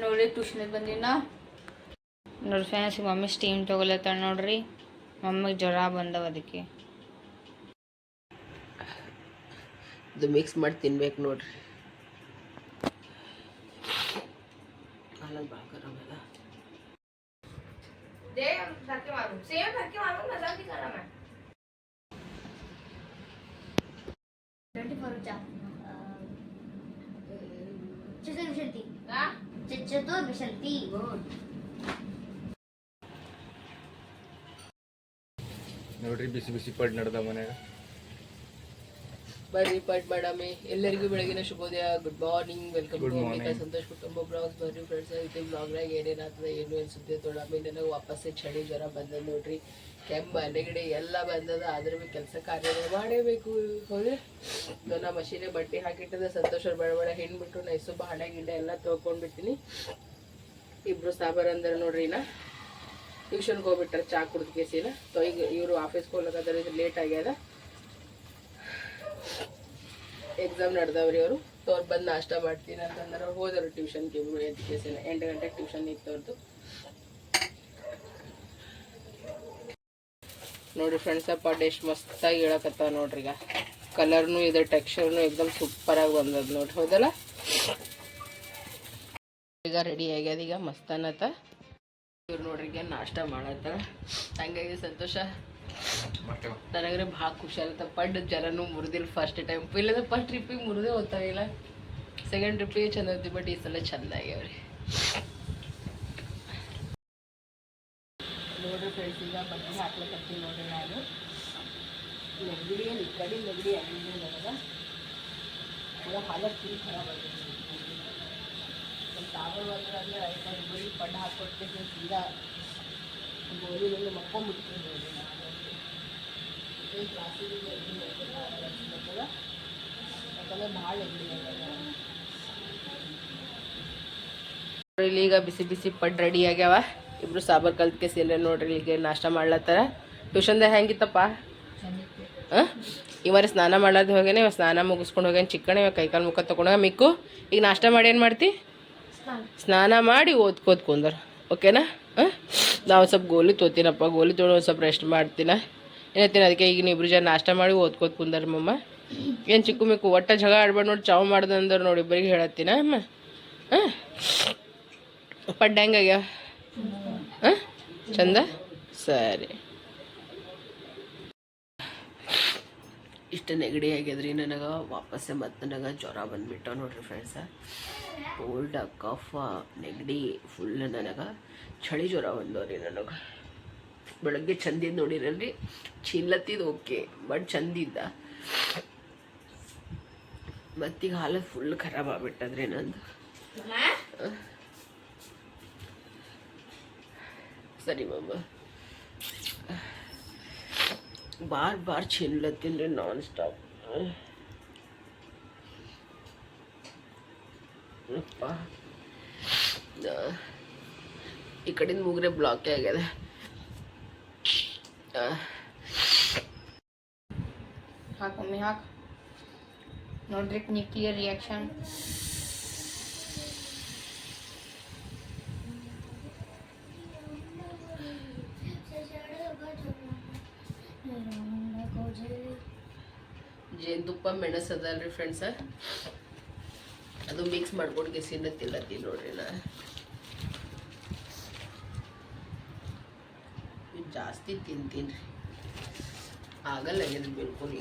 ನೋಡ್ರಿ ಟ್ಯೂಷನಿಗೆ ಬಂದಿನ ನೋಡ್ರಿ fans mummy steam ತೊಗೊಲತ್ತಾಳ ನೋಡ್ರಿ ಮಮ್ಮಿಗೆ ಜ್ವರ ಬಂದವ ಅದಕ್ಕೆ ಇದು ಮಿಕ್ಸ್ ಮಾಡಿ ತಿನ್ಬೇಕು ನೋಡ್ರಿ ಹಾಲಲ್ಲಿ ಭಾಳ ಗರಂ ಚತುರ್ವಿಶಂತಿ ನೋಡ್ರಿ ಬಿಸಿ ಬಿಸಿ ಪಡ್ ನಡ್ದ ಮನ್ಯಾಗ. ಬರ್ರಿ ಪಟ್ ಮೇಡಮೆ. ಎಲ್ಲರಿಗೂ ಬೆಳಗಿನ ಶುಭೋದಯ. Good morning welcome to. Ambika Santosh ಕುಟುಂಬ ಬ್ಲಾಗ್ಸ್ ಬರ್ರಿ ಫ್ರೆಂಡ್ಸ್ ಐತೆ ಬ್ಲಾಗ್ನಾಗ ಏನೇನಾಗ್ತದೆ ಏನು ಏನು ಅನ್ಸುತ್ತೆ ತೊಡಾಮಿ ನನಗೆ ವಾಪಸ್ ಚಳಿ ಜ್ವರ ಬಂದದ ನೋಡ್ರಿ. ಕೆಮ್ಮ ನೆಗಡಿ ಎಲ್ಲ ಬಂದದ ಆದ್ರೆ ಭೀ ಕೆಲಸ ಕಾರ್ಯ ಮಾಡೇಬೇಕು. ಹೌದು ನನ್ನ ಮಷೀನೆ ಬಟ್ಟೆ ಹಾಕಿಟ್ಟದ ಸಂತೋಷ ಬಡಬಡ ಹೆಣ್ಬಿಟ್ಟು ನೈಸು ಬಾಂಡೆ ಗಿಂಡೆ ಎಲ್ಲ ತೊಳ್ಕೊಂಡ್ಬಿಡ್ತೀನಿ ಇಬ್ರು ಸಾಬಾರ್ ಅಂದ್ರೆ ನೋಡ್ರಿ ನಾ ಟ್ಯೂಷನ್ಗೆ ಹೋಗ್ಬಿಟ್ರೆ ಚಾ ಕುಡ್ದು ಕೇಸಿನ ಸೊ ಈಗ ಇವರು ಆಫೀಸ್ಗೆ ಹೋಗ್ಲಕ್ಕಂದ್ರೆ ಇದು ಲೇಟ್ ಆಗ್ಯದ. ಎಕ್ಸಾಮ್ ನಡೆದವ್ರಿ ಅವರು. ತೋರ್ ಬಂದು ನಾಷ್ಟ ಮಾಡ್ತೀನಿ ಅಂತಂದ್ರೆ ಅವ್ರು ಹೋದರು ಟ್ಯೂಷನ್ಗೆ ಇಬ್ಬರು ಎಜುಕೇಶನ್ ಎಂಟು ಗಂಟೆಗೆ ಟ್ಯೂಷನ್ ಇತ್ತು ಅವ್ರದ್ದು ನೋಡಿ ಫ್ರೆಂಡ್ಸ್ ಅಪ್ಪ ಎಷ್ಟು ಮಸ್ತಾಗಿ ಹೇಳಕತ್ತಾವ ನೋಡ್ರಿ ಈಗ. ಕಲರ್ನು ಇದೆ ಟೆಕ್ಸ್ಚರ್ನು ಎಕ್ದಮ್ ಸೂಪರಾಗಿ ಬಂದದ ನೋಡಿ ಹೌದಲ್ಲ? ಈಗ ರೆಡಿ ಆಗ್ಯದ ಈಗ ಮಸ್ತ್ ಅನ್ನತ್ತ. ಇವ್ರು ಈಗ ನಾಷ್ಟ ಮಾಡತ್ತಾರ. ಹಂಗಾಗಿ ಸಂತೋಷ. ನನಗ್ರೆ ಭಾಳ ಖುಷಿ ಆಗುತ್ತೆ. ಪಡ್ ಜನನು ಮುರಿದಿಲ್ಲ ಫಸ್ಟ್ ಟೈಮ್ ಇಲ್ಲಂದ್ರೆ ಫಸ್ಟ್ ಟ್ರಿಪ್ಪಿಗೆ ಮುರಿದೇ ಹೋಗ್ತಾವಿಲ್ಲ ಸೆಕೆಂಡ್ ಟ್ರಿಪ್ಪಿಗೆ ಚಂದ ಐತಿ ಬಟ್ ಈ ಸಲ ಚಂದ ಆಗ್ಯಾವ್ರಿ ನೋಡ್ರಿ ಫ್ರೆಂಡ್ಸ್ ಈಗ ಬಟ್ಟೆ ಹಾಕ್ಲಕತ್ತೀನಿ ನೋಡ್ರಿ ನಾನು. ನೆಗಡಿ ಏನು ಈ ಕಡೆ ನೆಗಡಿ ಆಗಿಲ್ಲ ನನಗೆ ಪೂರ ಹಾಲತ್ ಫುಲ್ ಖರಾಬ್ ಆಗಿದೆ. ನಮ್ಮ ಮಾತ್ರ ಅಂದರೆ ಐದು ಬರೀ ಪಡ್ಡ ಹಾಕ್ಕೊಡ್ತೀನಿ, ಸೀದಾ. ಗೋಲಿನಲ್ಲಿ ಮಕ್ಕೊಂಬಿಡ್ತೀನಿ ನೋಡ್ರಿ ನಾನು ಕ್ಲಾಸಿಗೆ ಯಾಕಂದ್ರೆ ಭಾಳ ಇಲ್ಲಿ ಈಗ ಬಿಸಿ ಬಿಸಿ ಪಡ್ ರೆಡಿ ಆಗ್ಯಾವ. ಇಬ್ರು ಸಾಬರ್ ಕಲ್ತ್ ಕೇಸಿ ಎಲ್ಲ ನೋಡ್ರಿ ಇಲ್ಲಿಗೆ ನಾಷ್ಟ ಮಾಡ್ಲತ್ತಾರ. ಟ್ಯೂಷನ್ದಾಗ ಹೆಂಗಿತ್ತಪ್ಪ? ಹಾಂ? ಇವರ ಸ್ನಾನ ಮಾಡ್ಲಾದ ಹೋಗೇನೆ ಇವಾಗ ಸ್ನಾನ ಮುಗಿಸ್ಕೊಂಡು ಹೋಗ್ಯಾನ ಚಿಕ್ಕಣ ಇವಾಗ ಕೈಕಾಲು ಮುಖ ತೊಗೊಂಡಾಗ ಮಿಕ್ಕು, ಈಗ ನಾಷ್ಟ ಮಾಡಿ ಏನು ಮಾಡ್ತಿ? ಸ್ನಾನ ಮಾಡಿ ಓದ್ಕೋದ್ ಓಕೆನಾ ಹಾಂ? ನಾವು ಸ್ವಲ್ಪ ಗೋಲಿ ತೋತಿನಪ್ಪ, ಗೋಲಿ ತೊಗೊಂಡು ಒಂದು ಸ್ವಲ್ಪ ರೆಸ್ಟ್ ಮಾಡ್ತೀನ. ಏನತ್ತೀನಿ ಅದಕ್ಕೆ ಈಗ ನೀವು ಇಬ್ಬರು ಜನ ನಾಷ್ಟ ಮಾಡಿ ಓದ್ಕೋತ ಕುಂದರ್ ಮಮ್ಮ. ಏನು ಚಿಕ್ಕು ಮಿಕ್ಕು, ಒಟ್ಟ ಜಗ ಆಡ್ಬೇಡ ನೋಡಿ, ಚಾವು ಮಾಡ್ದೆ ಅಂದ್ರೆ ನೋಡಿ ಇಬ್ಬರಿಗೆ ಹೇಳತ್ತೀನ, ಅಮ್ಮ? ಹಾಂ? ಪಡ್ಡ ಹೆಂಗಾಗ್ಯಾವ ಹಾಂ? ಚಂದ? ಸರಿ. ಇಷ್ಟು ನೆಗಡಿ ಆಗ್ಯದ್ರಿ ನನಗೆ ವಾಪಸ್ಸೆ ಮತ್ತೆ ನನಗೆ ಜ್ವರ ಬಂದುಬಿಟ್ಟು ನೋಡ್ರಿ ಫ್ರೆಂಡ್ಸ ಕೋಲ್ಡ್ ಕಫ ನೆಗಡಿ ಫುಲ್ ನನಗೆ, ಚಳಿ ಜ್ವರ ಬಂದವ್ರಿ ನನಗೆ. ಬೆಳಗ್ಗೆ ಚಂದಿದ್ದು ನೋಡಿರಲ್ರಿ? ಚಿಲ್ಲತ್ತಿದ್ದು ಓಕೆ ಬಟ್ ಚಂದಿದ್ದ. ಮತ್ತೀಗ ಹಾಲು ಫುಲ್ ಖರಾಬ್ ಆಗ್ಬಿಟ್ಟದ್ರಿ ನಂದು. ಸರಿ ಮಮ್ಮ ಬಾರ್ ಬಾರ್ ಚಿಲ್ಲತ್ತಿಲ್ರಿ ನಾನ್ ಸ್ಟಾಪ್ ಈ ಕಡಿಂದ ಮುಗ್ರೆ ಬ್ಲಾಕೇ ಆಗ್ಯದ. ಆ, ಹಾಕ್ ಮಮ್ಮಿ ಹಾಕ್ ನೋಡ್ರಿ ನ್ಯೂಕ್ಲಿಯರ್ ರಿಯಾಕ್ಷನ್ ಜೇನುತುಪ್ಪ ಮೆಣಸು ಅದಲ್ರಿ ಫ್ರೆಂಡ್ಸ ಅದು ಮಿಕ್ಸ್ ಮಾಡ್ಕೊಂಡು ಗೆಸಿನ ತಿಲ್ಲತ್ತೀನಿ ನೋಡ್ರಿ ನಾ ಜಾಸ್ತಿ ತಿಂತೀನಿ ಆಗಲ್ಲ ಇದು ಬಿಲ್ಕುಲ್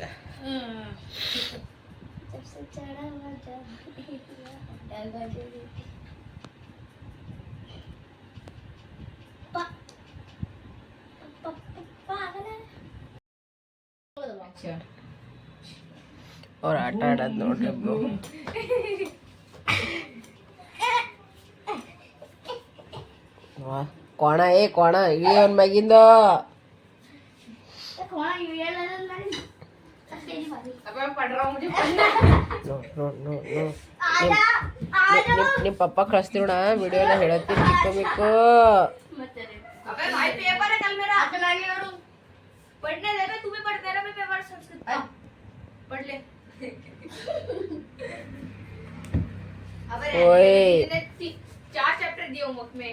ಅವ್ರು ಆಟ ಆಡೋದು ನೋಡ್ರಿ ವಾ ಕೋಣ ಏ ಕೋಣ ಇಳಿ ಅವನ ಮ್ಯಾಗಿಂದ ನೋಡ್ ನೋಡ್ ನೋಡ್ ನೋಡ್ ನಿಮ್- ನಿಮ್ ಪಪ್ಪ ಕಳಿಸ್ತೀವಿ ನೋಡ ವಿಡಿಯೋ ಎಲ್ಲ ಹೇಳತ್ತೀನಿ ಚಿಕ್ಕ ಮಿಕ್ಕು पढ़ने दे बे, तू भी पढ़ मेरा भी पेपर संस्कृत का पढ़ ले अबे ओए। इतने ती- चार चैप्टर दिए होमवर्क में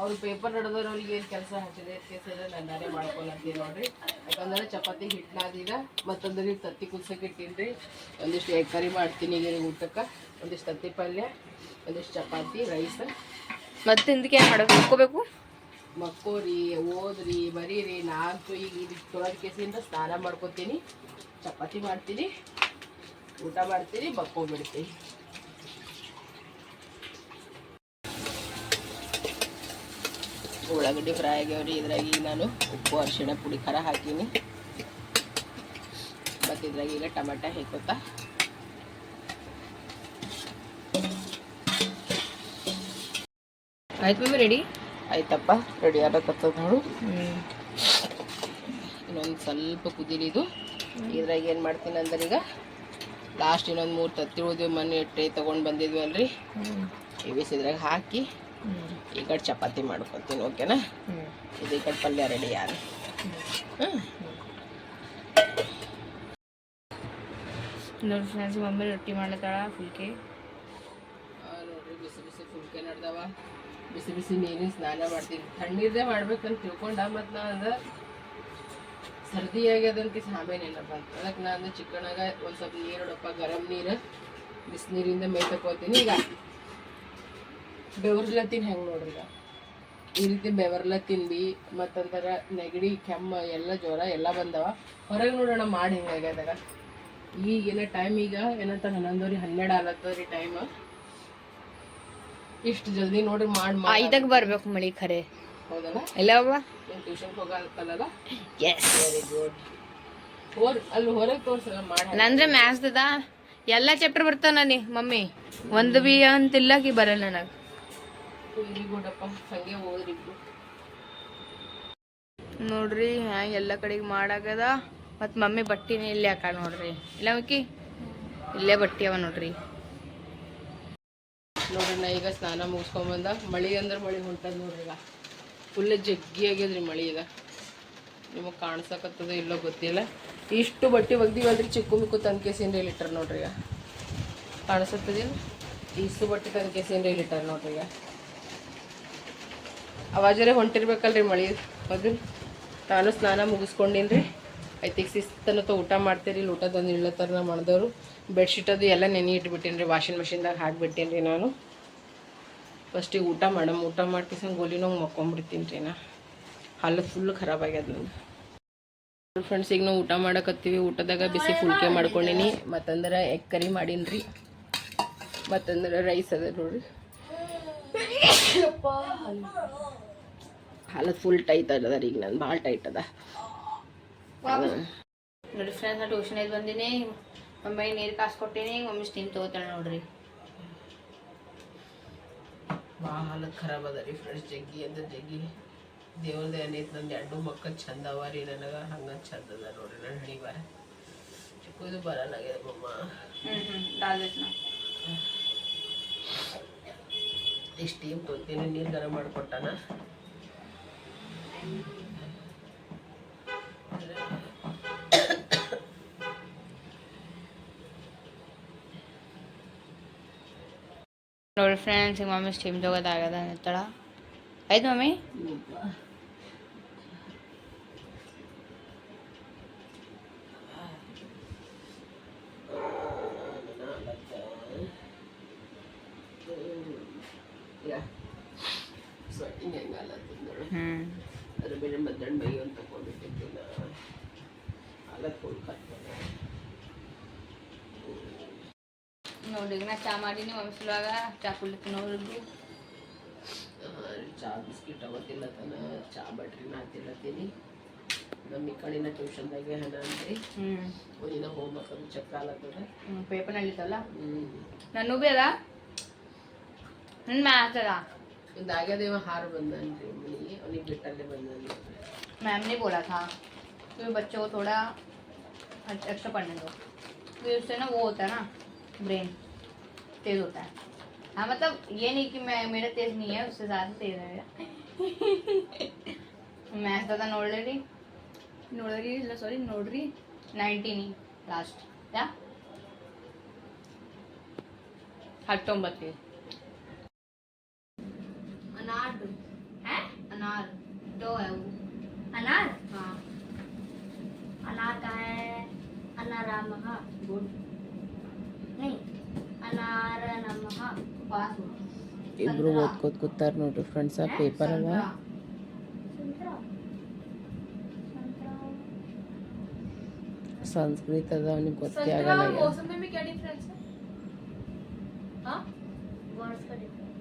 ಅವ್ರು ಪೇಪರ್ ನಡೆದವ್ರು ಅವ್ರಿಗೆ ಏನು ಕೆಲಸ ಹಾಕಿದೆ ಕೆಲಸ ನಾನು ನಾನೇ ಮಾಡ್ಕೊಳತ್ತೀನಿ ನೋಡ್ರಿ. ಯಾಕಂದ್ರೆ ಚಪಾತಿ ಹಿಟ್ಟು ಮತ್ತೊಂದು ಮತ್ತೊಂದ್ರಿಗೆ ತತ್ತಿ ಕುದಿಸೋಕೆ ಇಟ್ಟೀನಿ ಒಂದಿಷ್ಟು ಎಗ್ ಕರಿ ಮಾಡ್ತೀನಿ ಈಗ ಊಟಕ್ಕೆ. ಒಂದಿಷ್ಟು ತತ್ತಿ ಪಲ್ಯ ಒಂದಿಷ್ಟು ಚಪಾತಿ ರೈಸ್. ಮತ್ತೆ ಇದಕ್ಕೆ ಏನು ಮಾಡೋದು ಹಾಕೋಬೇಕು ಮಕ್ಕೋರಿ ಓದ್ರಿ ಬರೀರಿ. ನಾಲ್ಕು ಈಗ ಇದು ತೊಳೆದ ಕೇಸಿಂದ ಸ್ನಾನ ಮಾಡ್ಕೋತೀನಿ. ಚಪಾತಿ ಮಾಡ್ತೀನಿ. ಊಟ ಮಾಡ್ತೀನಿ ಮಕ್ಕೋಬಿಡ್ತೀನಿ ಉಳ್ಳಾಗಡ್ಡಿ ಫ್ರೈ ಆಗ್ಯಾವ್ರಿ ಇದ್ರಾಗ ಈಗ ನಾನು ಉಪ್ಪು ಅರಿಶಿಣ ಪುಡಿ ಖಾರ ಹಾಕೀನಿ. ಮತ್ತು ಇದ್ರಾಗ ಈಗ ಟಮಾಟ ಹಾಕೋತಾ. ಆಯ್ತು ಮಮ್ಮಿ ರೆಡಿ ಆಯ್ತಪ್ಪ ರೆಡಿ ಆಗಕತ್ತದ ನೋಡು. ಇನ್ನೊಂದು ಸ್ವಲ್ಪ ಕುದಿಲಿದು ಇದ್ರಾಗ ಏನು ಮಾಡ್ತೀನಿ ಅಂದ್ರೆ ಈಗ ಲಾಸ್ಟ್ ಇನ್ನೊಂದು ಮೂರು ತತ್ತಿ ಉಳಿದ್ವಿ ಮನೆ ಟ್ರೇ ತೊಗೊಂಡು ಬಂದಿದ್ವಿ ಅಲ್ರಿ ಇವಿಸಿದ್ರಾಗ ಹಾಕಿ ಈ ಕಡೆ ಚಪಾತಿ ಮಾಡ್ಕೊತೀನಿ ಓಕೆನಾ? ಇದು ಈ ಕಡೆ ಪಲ್ಯ ರೆಡಿ ಯಾರು? ನೋಡಿ ಫ್ರೆಂಡ್ಸ್ ಮಮ್ಮಿ ರೊಟ್ಟಿ ಮಾಡ್ಲತ್ತಾಳ ಫುಲ್ಕೆ ನೋಡ್ರಿ ಬಿಸಿ ಬಿಸಿ ಫುಲ್ಕೆ ನಡ್ದವ. ಬಿಸಿ ಬಿಸಿ ನೀರಿನ ಸ್ನಾನ ಮಾಡ್ತೀನಿ. ತಣ್ಣೀರ್ದೇ ಮಾಡ್ಬೇಕಂತ ತಿಳ್ಕೊಂಡ ಮತ್ತು ನಾ ಅದ ಸರ್ದಿ ಆಗ್ಯದಂತ ಆಮೇಲೆ ಅಂತ. ಅದಕ್ಕೆ ನಾನು ಚಿಕ್ಕನಾಗ ಒಂದು ಸ್ವಲ್ಪ ನೀರು ಗರಂ ನೀರು ಬಿಸಿನೀರಿಂದ ಮೈ ತಗೋತೀನಿ ಈಗ ಬೆವರ್ಲತ್ತೀನಿ ಹೆಂಗೆ ನೋಡ್ರಿ ಈ ರೀತಿ ಬೆವರ್ಲತ್ತಿನ ಬಿ ಮತ್ತಂತರ ನೆಗಡಿ ಕೆಮ್ಮ ಎಲ್ಲ ಜ್ವರ ಎಲ್ಲ ಬಂದವ. ಹೊರಗೆ ನೋಡೋಣ ಮಾಡಿ ಹೆಂಗಾಗ್ಯದಾಗ ಈಗಿನ ಟೈಮ್ ಈಗ ಏನಂತ ಹನ್ನೊಂದವ್ರಿ ಹನ್ನೆರಡು ಆಲತ್ತದ್ರಿ ಟೈಮ್ ಇಷ್ಟು ಜಲ್ದಿ ನೋಡ್ರಿ ಮಾಡಿ ಐದಕ್ಕೆ ಬರ್ಬೇಕು ಮಳಿ ಖರೆ. ಹೌದಲ್ಲ ಇಲ್ಲ ಟ್ಯೂಷನ್ಗೆ ಹೋಗತ್ತಲ್ಲ ಎಸ್ ವೆರಿ ಗುಡ್ ಹೋರ್ ಅಲ್ಲಿ ಹೊರಗೆ ತೋರ್ಸಲ್ಲ ಮಾಡಿ ನಂದ್ರೆ ಮ್ಯಾಥ್ಸ್ ಅದ ಎಲ್ಲ ಚಾಪ್ಟರ್ ಬರ್ತಾವ ನನಗೆ ಮಮ್ಮಿ. ಒಂದು ಬಿ ಅಂತಿಲ್ಲ ಕಿ ಬರಲ್ಲ ನನಗೆ. ಅಪ್ಪ ಹಂಗೆ ಓದ್ರಿ ಇಬ್ರು ನೋಡ್ರಿ ಹ್ಯಾಂಗ ಎಲ್ಲ ಕಡೆಗೆ ಮಾಡಾಗದ. ಮತ್ತು ಮಮ್ಮಿ ಬಟ್ಟಿನೇ ಇಲ್ಲೇ ಹಾಕ ನೋಡ್ರಿ. ಇಲ್ಲ ಮಕ್ಕಿ ಇಲ್ಲೇ ಬಟ್ಟಿ ಅವ ನೋಡ್ರಿ. ನೋಡ್ರಿ ನಾ ಈಗ ಸ್ನಾನ ಮುಗಿಸ್ಕೊಂಬಂದ ಮಳಿ ಅಂದ್ರೆ ಮಳಿ ಹೊಂಟದ ನೋಡ್ರಿ ಈಗ. ಫುಲ್ ಜಗ್ಗಿ ಆಗ್ಯದ್ರಿ ಮಳಿ ಈಗ. ನಿಮಗೆ ಕಾಣಿಸಕತ್ತದ ಇಲ್ಲೋ ಗೊತ್ತಿಲ್ಲ. ಇಷ್ಟು ಬಟ್ಟೆ ಒಗ್ದಿವಲ್ರಿ ಚಿಕ್ಕು ಮಿಕ್ಕು ರೀ ಇಲ್ಲಿಟ್ಟಾರ ನೋಡ್ರಿ ಈಗ. ಕಾಣಿಸತ್ತದಿಲ್ಲ ಇಷ್ಟು ಬಟ್ಟೆ ತಂದ್ಕೇಸಿಂದ ಇಲ್ಲಿಟ್ಟಾರ ನೋಡ್ರಿ ಈಗ. ಅವಾಜರೇ ಹೊಂಟಿರ್ಬೇಕಲ್ರಿ ಮಳಿ. ಅದು ನಾನು ಸ್ನಾನ ಮುಗಿಸ್ಕೊಂಡಿನ್ರಿ. ಈಗ ಶಿಸ್ತನತ ಊಟ ಮಾಡ್ತೀರಿ, ಇಲ್ಲಿ ತಂದು ಇಳ್ಳತ್ತಾರ ನಾ ಮಾಡಿದವರು. ಬೆಡ್ಶೀಟ್ ಅದು ಎಲ್ಲ ನೆನೆ ಇಟ್ಬಿಟ್ಟೀನಿ ರೀ ವಾಷಿಂಗ್ ಮಿಷಿನ್ದಾಗ ಹಾಕ್ಬಿಟ್ಟೇನಿ ರೀ ನಾನು. ಫಸ್ಟಿಗೆ ಊಟ ಮಾಡಮ್, ಊಟ ಮಾಡ್ಕಿಸಂಗೆ ಗೋಲಿನೋಗಿ ಮಕ್ಕೊಂಬಿಡ್ತೀನಿ ರೀ ನಾ. ಹಲ್ಲು ಫುಲ್ ಖರಾಬ್ ಆಗ್ಯದ ನಂದು. ಫ್ರೆಂಡ್ಸ್ ಈಗ ನಾವು ಊಟ ಮಾಡಕತ್ತೀವಿ, ಊಟದಾಗ ಬಿಸಿ ಫುಲ್ಕೆ ಮಾಡ್ಕೊಂಡಿನಿ. ಮತ್ತಂದ್ರೆ ಎಗ್ ಕರಿ ಮಾಡೀನಿ ರೀ ಮತ್ತಂದ್ರೆ ರೈಸ್ ಅದ ನೋಡ್ರಿ. ಹಾಲತ್ ಫುಲ್ ಟೈಟ್ ಅದ ರೀ ಈಗ ನಾನು ಭಾಳ ಟೈಟ್ ಅದ. ನೋಡಿ ಫ್ರೆಂಡ್ಸ್ ನಾ ಟ್ಯೂಷನ್ ಐದು ಬಂದಿನಿ. ಮಮ್ಮಿ ನೀರು ಕಾಸು ಕೊಟ್ಟೀನಿ ಮಮ್ಮಿ ಸ್ಟೀಮ್ ತೊಗೋತಾಳೆ ನೋಡ್ರಿ. ಭಾಳ ಹಾಲತ್ ಖರಾಬ್ ಅದ ರೀ ಫ್ರೆಂಡ್ಸ್ ಜಗ್ಗಿ ಅಂದ್ರೆ ಜಗ್ಗಿ. ದೇವ್ರದ ಏನೈತೆ ನಂದು ಎರಡು ಮಕ್ಕಳು ಚಂದ ಅವ ರೀ ನನಗೆ ಹಂಗೆ ಚಂದ ಅದ ನೋಡ್ರಿ ನನ್ನ ಹಣಿ ಬಾರ ಚಿಕ್ಕದು ಬರಲಾಗ್ಯದ ಮಮ್ಮ. ಇಷ್ಟು ಟೀಮ್ ತೊಂತೀನಿ ನೀರು ಗರಂ ಮಾಡಿಕೊಟ್ಟಾನ. ನೋಡ್ರಿ ಫ್ರೆಂಡ್ಸ್ ಈಗ ಮಮ್ಮಿ ಸ್ಟೀಮ್ ತೊಗೋದಾಗದ ಅನ್ನತ್ತಾಳ ಆಯ್ತು ಮಮ್ಮಿ ನೋಡ್ರಿ ಈಗ ನಾ ಚಾ ಮಾಡೀನಿ ಮಮ್ಮಿ ಸಲುವಾಗ ಚಾ ಕುಡ್ಲಿಕ್ಕೆ ನೋಡ್ರಿ ಚಾ ಬಿಸ್ಕಿಟ್ ಅವತ್ತಿಲ್ಲತನ ಚಾ ಬಟ್ರಿ ನಾ ತಿನ್ನತ್ತೀನಿ ನಮ್ಮ ಈ ಕಡೆನ ಟ್ಯೂಷನ್ದಾಗೆ ಹಣ ಅಂತ್ರಿ ಹ್ಞೂ ಒಂದಿನ ಹೋಮ್ವರ್ಕ್ ಅದು ಚೆಕ್ ಆಲತ್ತದ ಹ್ಞೂ ಪೇಪರ್ ನಡೀತಲ್ಲ ಹ್ಞೂ ನನ್ನೂ ಬಿ ಅದ ನನ್ನ ಮ್ಯಾಥದ ಒಂದು ಆಗ್ಯದೇವ ಹಾರು ಬಂದನ್ರಿ ಮನೆಗೆ ಅವ್ನಿಗೆ ಬಿಟ್ಟಲ್ಲೇ ಬಂದನ್ರಿ मैम ने बोला था कि बच्चों को थोड़ा एक्स्ट्रा पढ़ने दो फिर उससे ना वो होता है ना ब्रेन तेज होता है। हाँ मतलब ये नहीं कि मैं मेरा तेज नहीं है उससे ज़्यादा तेज है। मेरा मैं था नोडरी नोडरी सॉरी नोडरी नाइनटीन ही लास्ट क्या हटो बत्ती अनार है? अनार। दो है वो। अनार? हाँ। अनार का है अनाराम गुड नहीं अनार ಇಬ್ರು ಓದ್ಕೋತ ಕೂತಾರ ನೋಡ್ರಿ ಫ್ರೆಂಡ್ಸ್ ಆ ಪೇಪರ್ ಅವ संतरा संतरा ಸಂಸ್ಕೃತ ಅದ ಅವ್ನಿಗೆ ಗೊತ್ತೇ ಆಗಲ್ಲ ಈಗ. मौसमी में क्या डिफरेंस है हाँ वर्ड्स का difference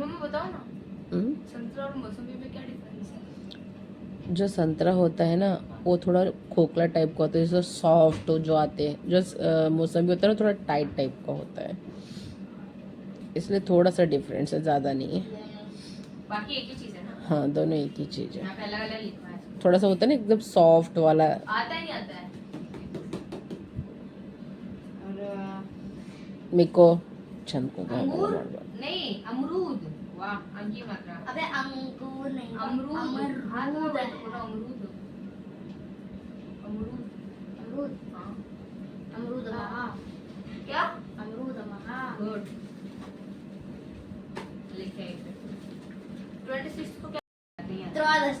मम्मी बताओ ना हम्म? संतरा और मौसमी में क्या डिफरेंस है जो संतरा होता है ना वो थोड़ा खोखला टाइप का होता है जैसे सॉफ्ट जो आते हैं जो अ, मौसमी होता है ना थोड़ा टाइट टाइप का होता है इसलिए थोड़ा सा डिफरेंस है ज़्यादा नहीं है। बाकी एक ही चीज़ है ना? हाँ दोनों एक ही चीज़ है। है। थोड़ा सा होता है ना एकदम सॉफ्ट वाला। आता ही आता है। और अ, छंद को नहीं अमरूद। वाह अंकी मात्रा। अबे अंगूर नहीं अमरूद। हाँ तो अमरूद हूँ, अमरूद। अमरूद। अमरूद हाँ। अमरूद क्या? अमरूद गुड लिखे ट्वेंटी सिक्स को क्या कहते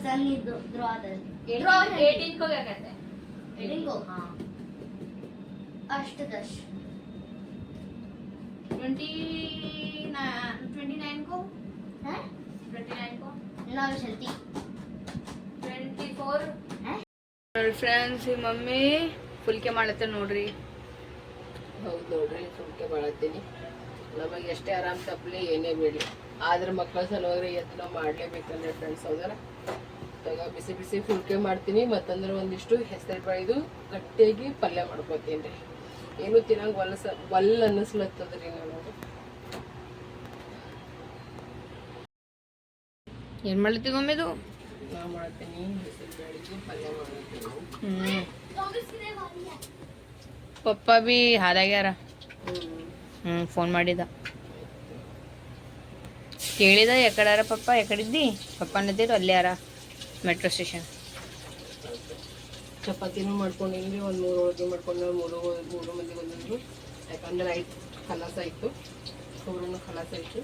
हैं द्वादश नहीं दो द्वादश एटीन को क्या कहते हैं 18 को? हाँ अष्टदश ट्वेंटी ट्वेंटी नाइन को है ट्वेंटी नाइन को नवशती ಟ್ವೆಂಟಿ ಫೋರ್ ಹ? ನೋಡಿ ಫ್ರೆಂಡ್ಸ್ ಈ ಮಮ್ಮಿ ಫುಲ್ಕೆ ಮಾಡತ್ತೆ ನೋಡ್ರಿ ಹೌದು ನೋಡ್ರಿ ಸುಮ್ಕೆ ಮಾಡತ್ತೀನಿ ನಮಗೆ ಎಷ್ಟೇ ಆರಾಮ್ ತಪ್ಪಲಿ ಏನೇ ಬೇಡಿ ಆದ್ರೆ ಮಕ್ಕಳ ಸಲುವಾಗಿ ಯತ್ನ ಮಾಡಲೇಬೇಕಂದ್ರೆ ಫ್ರೆಂಡ್ಸ್ ಹೌದಲ್ಲ ಇವಾಗ ಬಿಸಿ ಬಿಸಿ ಫುಲ್ಕೆ ಮಾಡ್ತೀನಿ ಮತ್ತಂದ್ರೆ ಒಂದಿಷ್ಟು ಹೆಸರು ಬಳಿದು ಗಟ್ಟಿಯಾಗಿ ಪಲ್ಯ ಮಾಡ್ಕೊತೀನಿ ರೀ. ಏನು ತಿನ್ನಂಗೆ ಒಲಸ ಒಲ್ ಅನ್ನಿಸ್ಲತ್ತದ್ರಿ ನಾನು ಏನು ಮಾಡ್ತೀವಿ ಮಮ್ಮಿದು ನಾ ಮಾಡ್ತೀನಿ ಹೆಸರು ಬೆಳೆದು ಪಲ್ಯ ಮಾಡ್ತೀನಿ. ಹ್ಞೂ ಪಪ್ಪ ಬಿ ಹಾರಾಗ್ಯಾರ. ಹ್ಮ್ ಫೋನ್ ಮಾಡಿದ. ಕೇಳಿದ ಎಕಡಾರ ಪಪ್ಪ ಎಕಡಿದ್ದಿ? ಪಪ್ಪ ಅನ್ನದಿರು ಅಲ್ಲೇ ಯಾರ ಮೆಟ್ರೋ ಸ್ಟೇಷನ್. ಚಪಾತಿನೂ ಮಾಡ್ಕೊಂಡಿದ್ವಿ, ಒಂದು ಮೂರು ಹೋಳಿಗೆ ಮಾಡ್ಕೊಂಡು ಮೂರು ಮೂರು ಮಂದಿ ಬಂದಿದ್ರು. ಯಾಕಂದ್ರೆ ಐದು ಖಲಾಸ ಆಯಿತು. ಮೂರನ್ನು ಖಲಾಸ ಆಯಿತು.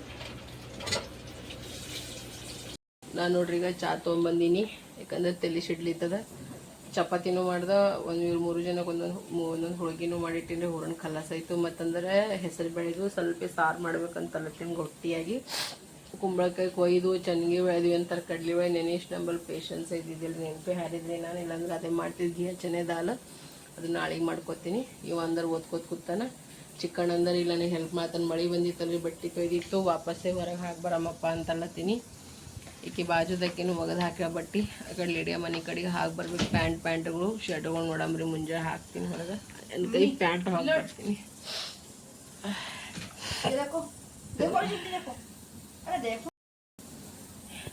ನಾನು ನೋಡ್ರಿ, ಈಗ ಚಾ ತೊಗೊಂಬಂದೀನಿ. ಯಾಕಂದ್ರೆ ತಲೆ ಸಿಡ್ಲಿತ್ತದ ಚಪಾತಿನೂ ಮಾಡ್ದೆ, ಒಂದು ಇವ್ರು ಮೂರು ಜನಕ್ಕೆ ಒಂದೊಂದು ಒಂದೊಂದು ಹೋಳಿಗೆನೂ ಮಾಡಿಟ್ಟಿನಿ ಹೂರಣ ಖಲಾಸ ಆಯಿತು. ಮತ್ತಂದ್ರೆ ಹೆಸರು ಬೆಳೆದು ಸ್ವಲ್ಪ ಸಾರು ಮಾಡ್ಬೇಕಂತ ಅಲ್ಲತ್ತೀನಿ ಗಟ್ಟಿಯಾಗಿ. ಕುಂಬಳಕಾಯಿ ಕೊಯ್ದು ಚೆನ್ನಾಗಿ ಬೆಳೆದ್ವಿ ಅಂತಾರೆ ಕಡ್ಲಿಬೇಳೆ ನೆನೆಷ್ಟು ನಂಬಲ್ಲಿ ಪೇಷನ್ಸ್ ಇದ್ದಿದ್ದಿಲ್ಲ ನೆನಪೆ ಹಾರಿದ್ರಿ ನಾನು. ಇಲ್ಲಾಂದ್ರೆ ಅದೇ ಮಾಡ್ತಿದ್ದೀಯ ಚೆನ್ನೇ ದಾಲ್. ಅದು ನಾಳೆಗೆ ಮಾಡ್ಕೊತೀನಿ. ಇವ ಅಂದ್ರೆ ಓದ್ಕೋತ ಕೂತಾನ. ಚಿಕ್ಕಣ್ಣ ಅಂದ್ರೆ, ಇಲ್ಲ ಹೆಲ್ಪ್ ಮಾಡ್ತಾನೆ, ಮಳೆ ಬಂದಿತ್ತಲ್ರಿ, ಬಟ್ಟೆ ಕೊಯ್ದಿತ್ತು, ವಾಪಸ್ಸೇ ಹೊರಗೆ ಹಾಕಿ ಬರಮ್ಮಪ್ಪ ಅಂತಲ್ಲತ್ತೀನಿ ಈಕೆ ಬಾಜುದಕ್ಕೇನು ಒಗದು ಹಾಕಿರೋ ಬಟ್ಟೆ. ಆ ಕಡೆ ಲೇಡಿಯ ಮನೆ ಕಡೆಗೆ ಹಾಕಿ ಬರ್ಬೇಕು. ಪ್ಯಾಂಟ್, ಪ್ಯಾಂಟ್ಗಳು, ಶರ್ಟ್ಗಳು ನೋಡಮ್ರಿ ಮುಂಜಾನೆ ಹಾಕ್ತೀನಿ ಹೊರಗೆ. ನನ್ನ ಕೈ ಪ್ಯಾಂಟ್ ಹಾಕಿ ಬರ್ತೀನಿ.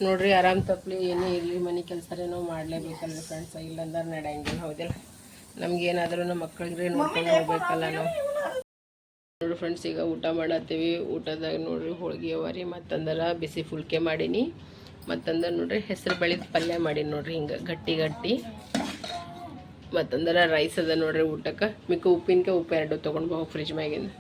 ನೋಡ್ರಿ, ಆರಾಮ್ ತಪ್ಪಲಿ ಏನೇ ಇರಲಿ, ಮನೆ ಕೆಲಸರೇನೋ ಮಾಡಲೇಬೇಕಲ್ಲ ಫ್ರೆಂಡ್ಸ್ ಇಲ್ಲಂದ್ರೆ ನಡೆಯಂಗಿಲ್ಲ, ಹೌದಿಲ್ಲ? ನಮ್ಗೇನಾದರೂ ನಮ್ಮ ಮಕ್ಕಳಿಗೆ ನೋಡ್ಕೊಂಡು ಹೋಗ್ಬೇಕಲ್ಲ ನಾವು. ನೋಡ್ರಿ ಫ್ರೆಂಡ್ಸ್ ಈಗ ಊಟ ಮಾಡತ್ತೀವಿ. ಊಟದಾಗ ನೋಡ್ರಿ, ಹೋಳಿಗೆ ಅವ ರೀ, ಮತ್ತಂದ್ರೆ ಬಿಸಿ ಫುಲ್ಕೆ ಮಾಡೀನಿ. ಮತ್ತಂದ್ರೆ ನೋಡ್ರಿ, ಹೆಸರು ಬೆಳೆದ ಪಲ್ಯ ಮಾಡೀನಿ ನೋಡ್ರಿ, ಹಿಂಗೆ ಗಟ್ಟಿ ಗಟ್ಟಿ. ಮತ್ತಂದ್ರೆ ರೈಸ್ ಅದ ನೋಡ್ರಿ ಊಟಕ್ಕೆ. ಮಿಕ್ಕ ಉಪ್ಪಿನಕಾಯಿ ಉಪ್ಪು ಎರಡು ತೊಗೊಂಡು ಹೋಗಿ ಫ್ರಿಜ್ ಮ್ಯಾಗಿಂದ.